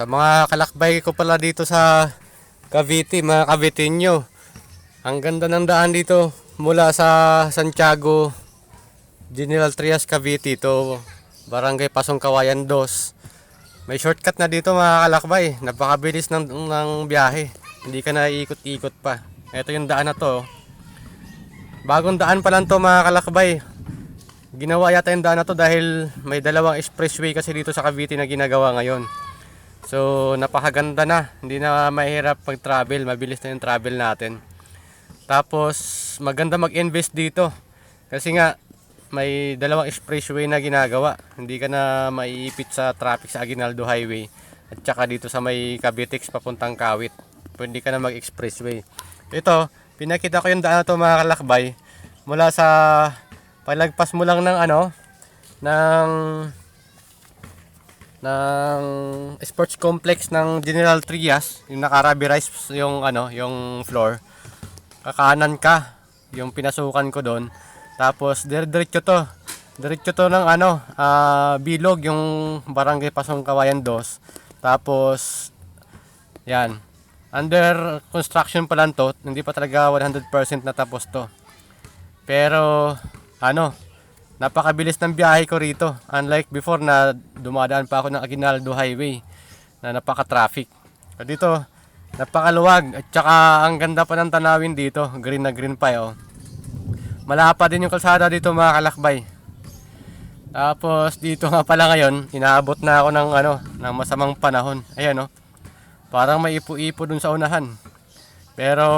Sa mga kalakbay ko pala dito sa Cavite, mga Caviteño. Ang ganda ng daan dito mula sa Santiago, General Trias, Cavite to Barangay Pasong Kawayan 2. May shortcut na dito mga kalakbay. Napakabilis ng, ng biyahe. Hindi ka na ikot-ikot pa. Ito yung daan na to. Bagong daan pa lang to mga kalakbay. Ginawa yata yung daan na to dahil may dalawang expressway kasi dito sa Cavite na ginagawa ngayon. So, napakaganda na. Hindi na mahirap pag-travel. Mabilis na yung travel natin. Tapos, maganda mag-invest dito. Kasi nga, may dalawang expressway na ginagawa. Hindi ka na maiipit sa traffic sa Aguinaldo Highway. At saka dito sa may Cavitex papuntang Kawit. Pwede ka na mag-expressway. Ito, pinakita ko yung daan na to mga kalakbay. Mula sa palagpas mo lang ng ano, ng ng sports complex ng General Trias, yung naka-rubberized yung ano, yung floor. Kakanan ka, yung pinasukan ko doon. Tapos dire-diretso to. Diretso to ng ano, ah, bilog yung Barangay Pasong Kawayan 2. Tapos yan. Under construction pa lang to, hindi pa talaga 100% natapos to. Pero ano, napakabilis ng biyahe ko rito. Unlike before na dumadaan pa ako ng Aguinaldo Highway na napaka-traffic. So dito, napakaluwag at saka ang ganda pa ng tanawin dito. Green na green pa oh. Malapa din yung kalsada dito mga kalakbay. Tapos dito nga pala ngayon, inaabot na ako ng ano, ng masamang panahon. Ayan oh. Parang may ipo-ipo dun sa unahan. Pero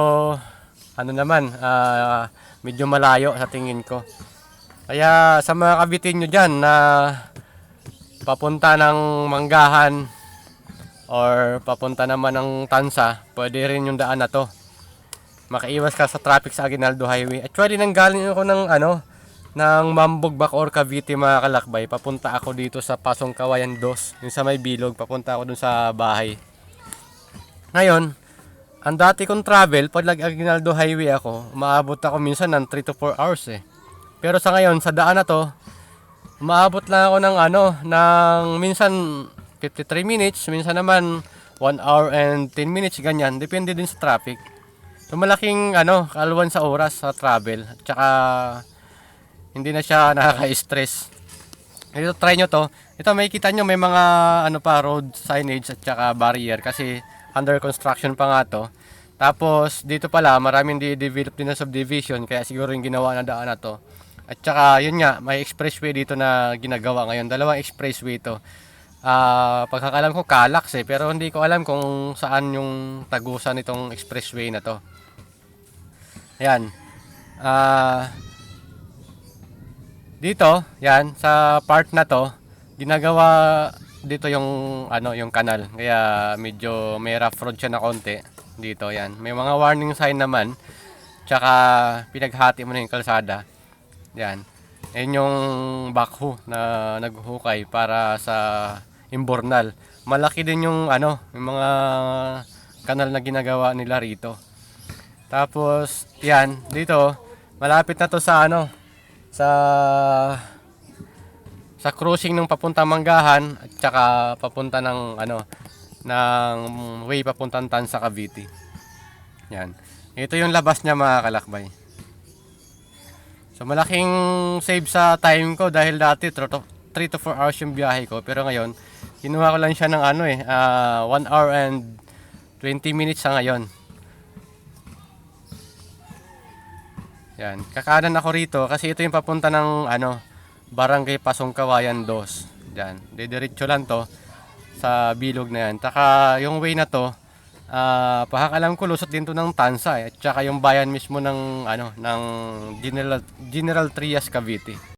ano naman, ah, medyo malayo sa tingin ko. Kaya sa mga kabitin nyo dyan na papunta ng Manggahan or papunta naman ng Tansa, pwede rin yung daan na to. Makaiwas ka sa traffic sa Aguinaldo Highway. Actually, nanggaling ako ng ano, ng Mambog Bacoor Cavite mga kalakbay. Papunta ako dito sa Pasong Kawayan 2, yung sa may bilog, papunta ako dun sa bahay. Ngayon, ang dati kong travel, pag nag-Aguinaldo Highway ako, umaabot ako minsan ng 3 to 4 hours eh. Pero sa ngayon, sa daan na to, umaabot lang ako ng ano, ng minsan 53 minutes, minsan naman 1 hour and 10 minutes, ganyan. Depende din sa traffic. So malaking ano, kaluwan sa oras sa travel. At saka hindi na siya nakaka-stress. Ito try nyo to. Ito may kita nyo may mga ano pa road signage at saka barrier kasi under construction pa nga to. Tapos dito pala maraming di-develop din na subdivision kaya siguro yung ginawa na daan na to. At saka yun nga may expressway dito na ginagawa ngayon. Dalawang expressway to. Ah, pagkakalam ko Calax eh pero hindi ko alam kung saan yung tagusan nitong expressway na to. Ayan. Ah dito, yan, sa part na to, ginagawa dito yung ano, yung kanal. Kaya medyo may rough road siya na konti dito, yan. May mga warning sign naman. Tsaka pinaghati mo na yung kalsada. Yan. Yan yung backhoe na naghuhukay para sa imbornal. Malaki din yung ano, yung mga kanal na ginagawa nila rito. Tapos, yan, dito, malapit na to sa ano, sa sa cruising ng papunta Manggahan at saka papunta ng ano ng way papuntang Tansa Cavite. Yan. Ito yung labas niya mga kalakbay. So malaking save sa time ko dahil dati 3 to 3 to 4 hours yung biyahe ko pero ngayon kinuha ko lang siya ng ano eh 1 hour and 20 minutes sa ngayon. Yan. Kakanan ako rito kasi ito yung papunta ng ano, Barangay Pasong Kawayan 2. Diyan. Didiretso lang to sa bilog na yan. Taka yung way na to, ah pahakalam ko lusot din to ng Tansa eh. At saka yung bayan mismo ng ano, ng General General Trias Cavite.